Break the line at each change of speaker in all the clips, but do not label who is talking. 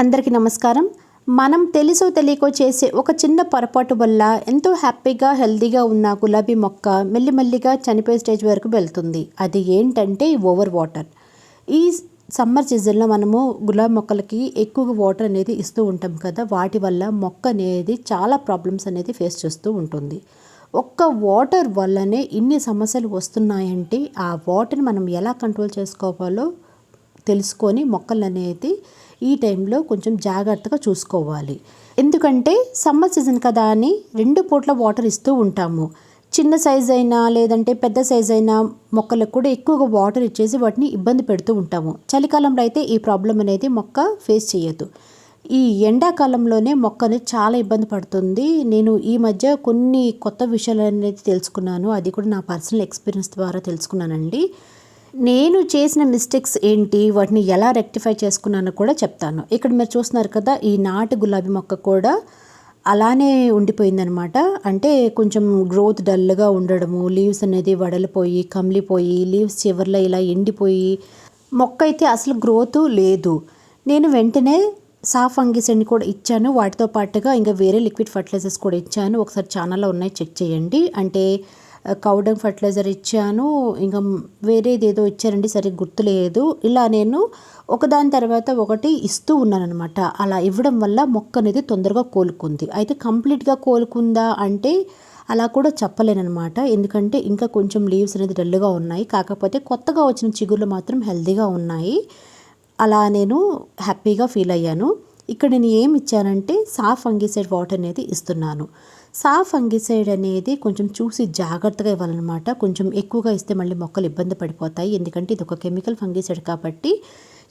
అందరికీ నమస్కారం. మనం తెలుసో తెలియకో చేసే ఒక చిన్న పొరపాటు వల్ల ఎంతో హ్యాపీగా హెల్దీగా ఉన్న గులాబీ మొక్క మెల్లిమెల్లిగా చనిపోయే స్టేజ్ వరకు వెళ్తుంది. అది ఏంటంటే ఓవర్ వాటర్. ఈ సమ్మర్ సీజన్లో మనము గులాబీ మొక్కలకి ఎక్కువగా వాటర్ అనేది ఇస్తూ ఉంటాం కదా వాటి వల్ల మొక్క అనేది చాలా ప్రాబ్లమ్స్ అనేది ఫేస్ చేస్తూ ఉంటుంది. ఒక్క వాటర్ వల్లనే ఇన్ని సమస్యలు వస్తున్నాయంటే ఆ వాటర్ని మనం ఎలా కంట్రోల్ చేసుకోవాలో తెలుసుకొని మొక్కలు అనేది ఈ టైంలో కొంచెం జాగ్రత్తగా చూసుకోవాలి. ఎందుకంటే సమ్మర్ సీజన్ కదా అని రెండు పూట్ల వాటర్ ఇస్తూ ఉంటాము. చిన్న సైజ్ అయినా లేదంటే పెద్ద సైజ్ అయినా మొక్కలకు కూడా ఎక్కువగా వాటర్ ఇచ్చేసి వాటిని ఇబ్బంది పెడుతూ ఉంటాము. చలికాలంలో అయితే ఈ ప్రాబ్లం అనేది మొక్క ఫేస్ చేయదు. ఈ ఎండాకాలంలోనే మొక్క అనేది చాలా ఇబ్బంది పడుతుంది. నేను ఈ మధ్య కొన్ని కొత్త విషయాలు అనేది తెలుసుకున్నాను. అది కూడా నా పర్సనల్ ఎక్స్పీరియన్స్ ద్వారా తెలుసుకున్నానండి. నేను చేసిన మిస్టేక్స్ ఏంటి? వాటిని ఎలా రెక్టిఫై చేసుకున్నానో కూడా చెప్తాను. ఇక్కడ మీరు చూస్తున్నారు కదా ఈ నాటు గులాబీ మొక్క కూడా అలానే ఉండిపోయిందనమాట అంటే కొంచెం గ్రోత్ డల్గా ఉండడము లీవ్స్ అనేది వడలిపోయి కమిలిపోయి లీవ్స్ చివర్లో ఇలా ఎండిపోయి మొక్క అయితే అసలు గ్రోత్ లేదు. నేను వెంటనే సాఫ్ అంగిసెండ్ కూడా ఇచ్చాను. వాటితో పాటుగా ఇంకా వేరే లిక్విడ్ ఫర్టిలైజర్స్ కూడా ఇచ్చాను. ఒకసారి ఛానల్లో ఉన్నాయి చెక్ చేయండి. అంటే కౌడంగ్ ఫర్టిలైజర్ ఇచ్చాను. ఇంకా వేరేది ఏదో ఇచ్చారండి సరిగ్గా గుర్తులేదు. ఇలా నేను ఒకదాని తర్వాత ఒకటి ఇస్తూ ఉన్నానమాట అలా ఇవ్వడం వల్ల మొక్క అనేది తొందరగా కోలుకుంది. అయితే కంప్లీట్గా కోలుకుందా అంటే అలా కూడా చెప్పలేనమాట ఎందుకంటే ఇంకా కొంచెం లీవ్స్ అనేది డల్గా ఉన్నాయి. కాకపోతే కొత్తగా వచ్చిన చిగుర్లు మాత్రం హెల్తీగా ఉన్నాయి. అలా నేను హ్యాపీగా ఫీల్ అయ్యాను. ఇక్కడ నేను ఏమి ఇచ్చానంటే సాఫ్ ఫంగిసైడ్ వాటర్ అనేది ఇస్తున్నాను. సాఫ్ ఫంగిసైడ్ అనేది కొంచెం చూసి జాగ్రత్తగా ఇవ్వాలన్నమాట. కొంచెం ఎక్కువగా ఇస్తే మళ్ళీ మొక్కలు ఇబ్బంది పడిపోతాయి. ఎందుకంటే ఇది ఒక కెమికల్ ఫంగిసైడ్ కాబట్టి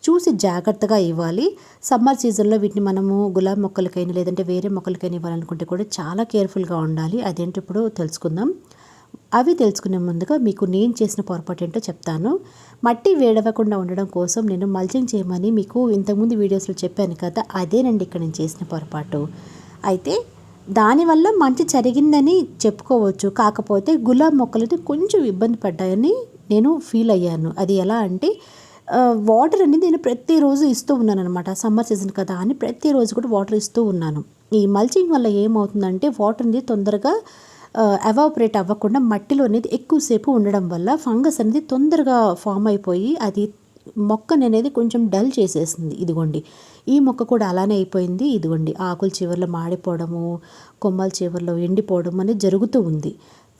చూసి జాగ్రత్తగా ఇవ్వాలి. సమ్మర్ సీజన్లో వీటిని మనము గులాబీ మొక్కలకైనా లేదంటే వేరే మొక్కలకైనా ఇవ్వాలనుకుంటే కూడా చాలా కేర్ఫుల్గా ఉండాలి. అదేంటి ఇప్పుడు తెలుసుకుందాం. అవి తెలుసుకునే ముందుగా మీకు నేను చేసిన పొరపాటు ఏంటో చెప్తాను. మట్టి వేడవకుండా ఉండడం కోసం నేను మల్చింగ్ చేయమని మీకు ఇంతకుముందు వీడియోస్లో చెప్పాను కదా అదేనండి ఇక్కడ నేను చేసిన పొరపాటు. అయితే దానివల్ల మంచి జరిగిందని చెప్పుకోవచ్చు. కాకపోతే గులాబ్ మొక్కలైతే కొంచెం ఇబ్బంది పడ్డాయని నేను ఫీల్ అయ్యాను. అది ఎలా అంటే వాటర్ అనేది నేను ప్రతిరోజు ఇస్తూ ఉన్నాను అనమాట సమ్మర్ సీజన్ కదా అని ప్రతిరోజు కూడా వాటర్ ఇస్తూ ఉన్నాను. ఈ మల్చింగ్ వల్ల ఏమవుతుందంటే వాటర్ అనేది తొందరగా ఎవాపరేట్ అవ్వకుండా మట్టిలో అనేది ఎక్కువసేపు ఉండడం వల్ల ఫంగస్ అనేది తొందరగా ఫామ్ అయిపోయి అది మొక్కని అనేది కొంచెం డల్ చేసేసింది. ఇదిగోండి. ఈ మొక్క కూడా అలానే అయిపోయింది. ఇదిగోండి ఆకుల చివరిలో మాడిపోవడము కొమ్మల చివర్లో ఎండిపోవడం అనేది జరుగుతూ ఉంది.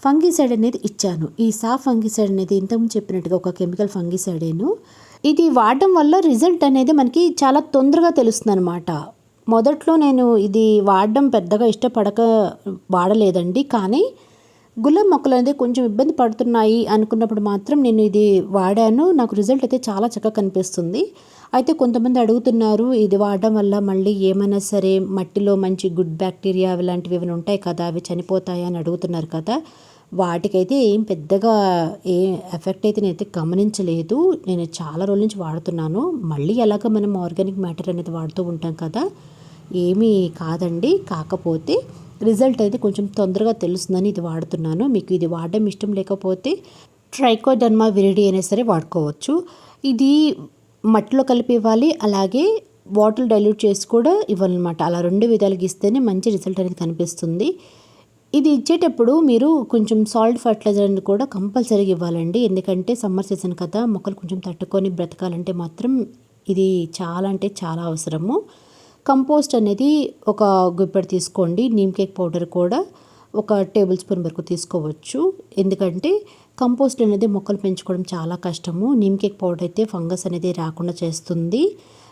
ఫంగిసైడ్ అనేది ఇచ్చాను. ఈ సాఫ్ ఫంగిసైడ్ అనేది ఇంతకుముందు చెప్పినట్టుగా ఒక కెమికల్ ఫంగిసైడేను. ఇది వాడడం వల్ల రిజల్ట్ అనేది మనకి చాలా తొందరగా తెలుస్తుంది అనమాట మొదట్లో నేను ఇది వాడడం పెద్దగా ఇష్టపడక వాడలేదండి. కానీ గులాబ్ మొక్కలు అనేది కొంచెం ఇబ్బంది పడుతున్నాయి అనుకున్నప్పుడు మాత్రం నేను ఇది వాడాను. నాకు రిజల్ట్ అయితే చాలా చక్కగా కనిపిస్తుంది. అయితే కొంతమంది అడుగుతున్నారు ఇది వాడడం వల్ల మళ్ళీ ఏమైనా సరే మట్టిలో మంచి గుడ్ బ్యాక్టీరియా ఇలాంటివి ఏమైనా ఉంటాయి కదా అవి చనిపోతాయని అని అడుగుతున్నారు కదా. వాటికైతే ఏం పెద్దగా ఏ ఎఫెక్ట్ అయితే నేనైతే గమనించలేదు. నేను చాలా రోజుల నుంచి వాడుతున్నాను. మళ్ళీ ఎలాగ మనం ఆర్గానిక్ మ్యాటర్ అనేది వాడుతూ ఉంటాం కదా ఏమీ కాదండి. కాకపోతే రిజల్ట్ అయితే కొంచెం తొందరగా తెలుస్తుందని ఇది వాడుతున్నాను. మీకు ఇది వాడడం ఇష్టం లేకపోతే ట్రైకోడర్మా విరిడి అయినా సరే వాడుకోవచ్చు. ఇది మట్టిలో కలిపి ఇవ్వాలి అలాగే వాటర్ డైల్యూట్ చేసి కూడా ఇవ్వాలన్నమాట. అలా రెండు విధాలుగా ఇస్తేనే మంచి రిజల్ట్ అనేది కనిపిస్తుంది. ఇది ఇచ్చేటప్పుడు మీరు కొంచెం సాల్ట్ ఫర్టిలైజర్ కూడా కంపల్సరీగా ఇవ్వాలండి. ఎందుకంటే సమ్మర్ సీజన్ కదా మొక్కలు కొంచెం తట్టుకొని బ్రతకాలంటే మాత్రం ఇది చాలా అంటే చాలా అవసరము. కంపోస్ట్ అనేది ఒక గుప్పెడు తీసుకోండి నీమ్ కేక్ పౌడర్ కూడా. ఒక టేబుల్ స్పూన్ వరకు తీసుకోవచ్చు. ఎందుకంటే కంపోస్ట్ అనేది మొక్కలు పెంచుకోవడం చాలా కష్టము. నీమ్ కేక్ పౌడర్ అయితే ఫంగస్ అనేది రాకుండా చేస్తుంది.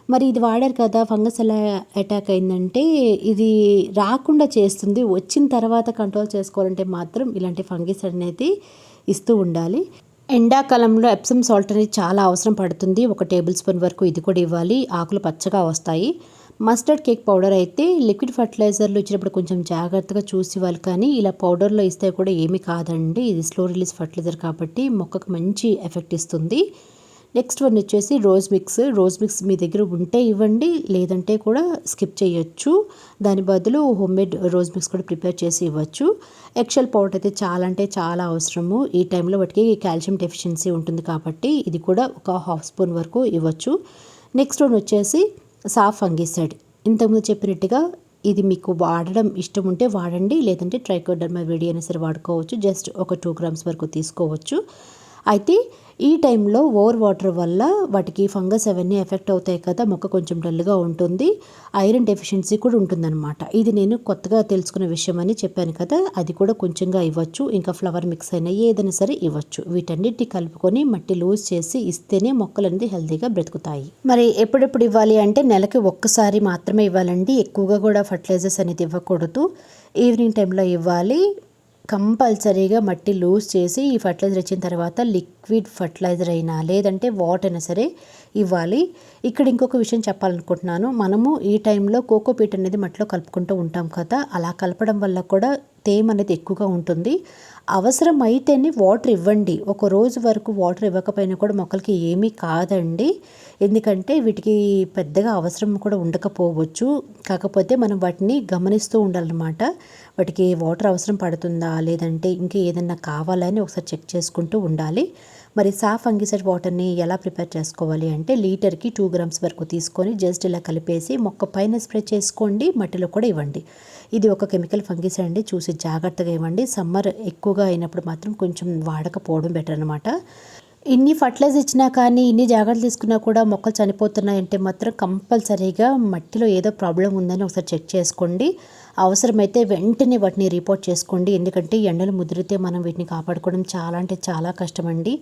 మరి ఇది వాడారు కదా ఫంగస్ ఎలా అటాక్ అయిందంటే ఇది రాకుండా చేస్తుంది. వచ్చిన తర్వాత కంట్రోల్ చేసుకోవాలంటే మాత్రం ఇలాంటి ఫంగస్ అనేది ఇస్తూ ఉండాలి. ఎండాకాలంలో ఎప్సమ్ సాల్ట్ అనేది చాలా అవసరం పడుతుంది. ఒక టేబుల్ స్పూన్ వరకు ఇది కూడా ఇవ్వాలి. ఆకులు పచ్చగా వస్తాయి. మస్టర్డ్ కేక్ పౌడర్ అయితే లిక్విడ్ ఫర్టిలైజర్లు ఇచ్చినప్పుడు కొంచెం జాగ్రత్తగా చూసి ఇవ్వాలి. కానీ ఇలా పౌడర్లో ఇస్తే కూడా ఏమీ కాదండి. ఇది స్లో రిలీజ్ ఫర్టిలైజర్ కాబట్టి మొక్కకు మంచి ఎఫెక్ట్ ఇస్తుంది. నెక్స్ట్ వన్ వచ్చేసి రోజ్ మిక్స్. రోజ్ మిక్స్ మీ దగ్గర ఉంటే ఇవ్వండి లేదంటే కూడా స్కిప్ చేయొచ్చు. దాని బదులు హోమ్ మేడ్ రోజ్ మిక్స్ కూడా ప్రిపేర్ చేసి ఇవ్వచ్చు. ఎక్షల్ పౌడర్ అయితే చాలా అంటే చాలా అవసరము. ఈ టైంలో వాటికి కాల్షియం డెఫిషియన్సీ ఉంటుంది కాబట్టి ఇది కూడా ఒక హాఫ్ స్పూన్ వరకు ఇవ్వచ్చు. నెక్స్ట్ వన్ వచ్చేసి సాఫ్ ఫంగిసైడ్. ఇంతకుముందు చెప్పినట్టుగా ఇది మీకు వాడడం ఇష్టం ఉంటే వాడండి లేదంటే ట్రైకోడర్మా వేడి అయినా సరే వాడుకోవచ్చు. జస్ట్ ఒక టూ గ్రామ్స్ వరకు తీసుకోవచ్చు. అయితే ఈ టైంలో ఓవర్ వాటర్ వల్ల వాటికి ఫంగస్ అవన్నీ ఎఫెక్ట్ అవుతాయి కదా మొక్క కొంచెం డల్గా ఉంటుంది ఐరన్ డెఫిషియన్సీ కూడా ఉంటుందన్నమాట. ఇది నేను కొత్తగా తెలుసుకున్న విషయం అని చెప్పాను కదా అది కూడా కొంచెంగా ఇవ్వచ్చు. ఇంకా ఫ్లవర్ మిక్స్ అయినా ఏదైనా సరే ఇవ్వచ్చు. వీటన్నిటి కలుపుకొని మట్టి లూజ్ చేసి ఇస్తేనే మొక్కలు అనేది హెల్తీగా బ్రతుకుతాయి. మరి ఎప్పుడెప్పుడు ఇవ్వాలి అంటే నెలకి ఒక్కసారి మాత్రమే ఇవ్వాలండి. ఎక్కువగా కూడా ఫర్టిలైజర్స్ అనేది ఇవ్వకూడదు. ఈవినింగ్ టైంలో ఇవ్వాలి. కంపల్సరీగా మట్టి లూజ్ చేసి ఈ ఫర్టిలైజర్ ఇచ్చిన తర్వాత లిక్విడ్ ఫర్టిలైజర్ అయినా లేదంటే వాటర్ అయినా సరే ఇవ్వాలి. ఇక్కడ ఇంకొక విషయం చెప్పాలనుకుంటున్నాను. మనము ఈ టైంలో కోకోపీట్ అనేది మట్టిలో కలుపుకుంటూ ఉంటాం కదా అలా కలపడం వల్ల కూడా తేమ అనేది ఎక్కువగా ఉంటుంది. అవసరం అయితేనే వాటర్ ఇవ్వండి. ఒక రోజు వరకు వాటర్ ఇవ్వకపోయినా కూడా మొక్కలకి ఏమీ కాదండి. ఎందుకంటే వీటికి పెద్దగా అవసరం కూడా ఉండకపోవచ్చు. కాకపోతే మనం వాటిని గమనిస్తూ ఉండాలన్నమాట. వాటికి వాటర్ అవసరం పడుతుందా? లేదంటే ఇంకా ఏదన్నా కావాలని ఒకసారి చెక్ చేసుకుంటూ ఉండాలి. మరి సాఫ్ ఫంగిసైడ్ వాటర్ని ఎలా ప్రిపేర్ చేసుకోవాలి అంటే లీటర్కి టూ గ్రామ్స్ వరకు తీసుకొని జస్ట్ ఇలా కలిపేసి మొక్క పైన స్ప్రే చేసుకోండి మట్టిలో కూడా ఇవ్వండి. ఇది ఒక కెమికల్ ఫంగిసైడ్ అండి చూసి జాగ్రత్తగా ఇవ్వండి. సమ్మర్ ఎక్కువగా అయినప్పుడు మాత్రం కొంచెం వాడకపోవడం బెటర్ అనమాట ఇన్ని ఫర్టిలైజర్ ఇచ్చినా కానీ ఇన్ని జాగ్రత్తలు తీసుకున్నా కూడా మొక్కలు చనిపోతున్నాయంటే మాత్రం కంపల్సరీగా మట్టిలో ఏదో ప్రాబ్లం ఉందని ఒకసారి చెక్ చేసుకోండి. అవసరమైతే వెంటనే వాటిని రిపోర్ట్ చేసుకోండి. ఎందుకంటే ఎండలు ముదిరితే మనం వీటిని కాపాడుకోవడం చాలా అంటే చాలా కష్టమండి.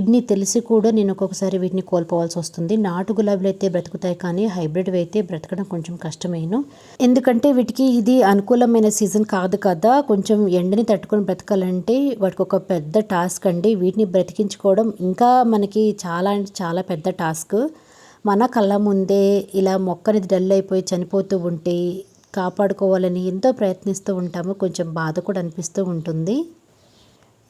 ఇన్ని తెలిసి కూడా నేను ఒక్కొక్కసారి వీటిని కోల్పోవాల్సి వస్తుంది. నాటు గులాబీలు అయితే బ్రతుకుతాయి కానీ హైబ్రిడ్ అయితే బ్రతకడం కొంచెం కష్టమేను. ఎందుకంటే వీటికి ఇది అనుకూలమైన సీజన్ కాదు కదా. కొంచెం ఎండని తట్టుకొని బ్రతకాలంటే వాటికి ఒక పెద్ద టాస్క్ అండి. వీటిని బ్రతికించుకోవడం ఇంకా మనకి చాలా అంటే చాలా పెద్ద టాస్క్. మన కళ్ళ ముందే ఇలా మొక్కని డల్ అయిపోయి చనిపోతూ ఉంటే కాపాడుకోవాలని ఎంతో ప్రయత్నిస్తూ ఉంటాము కొంచెం బాధ కూడా అనిపిస్తూ ఉంటుంది.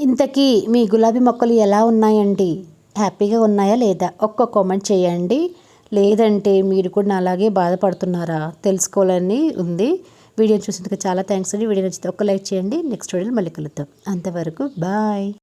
ఇంతకీ మీ గులాబీ మొక్కలు ఎలా ఉన్నాయండి? హ్యాపీగా ఉన్నాయా లేదా? ఒక్క కామెంట్ చేయండి. లేదంటే మీరు కూడా అలాగే బాధపడుతున్నారా? తెలుసుకోవాలని ఉంది. వీడియో చూసినందుకు చాలా థ్యాంక్స్ అండి. వీడియో నచ్చితే ఒక్క లైక్ చేయండి. నెక్స్ట్ వీడియోలో మళ్ళీ కలుద్దాం. అంతవరకు బాయ్.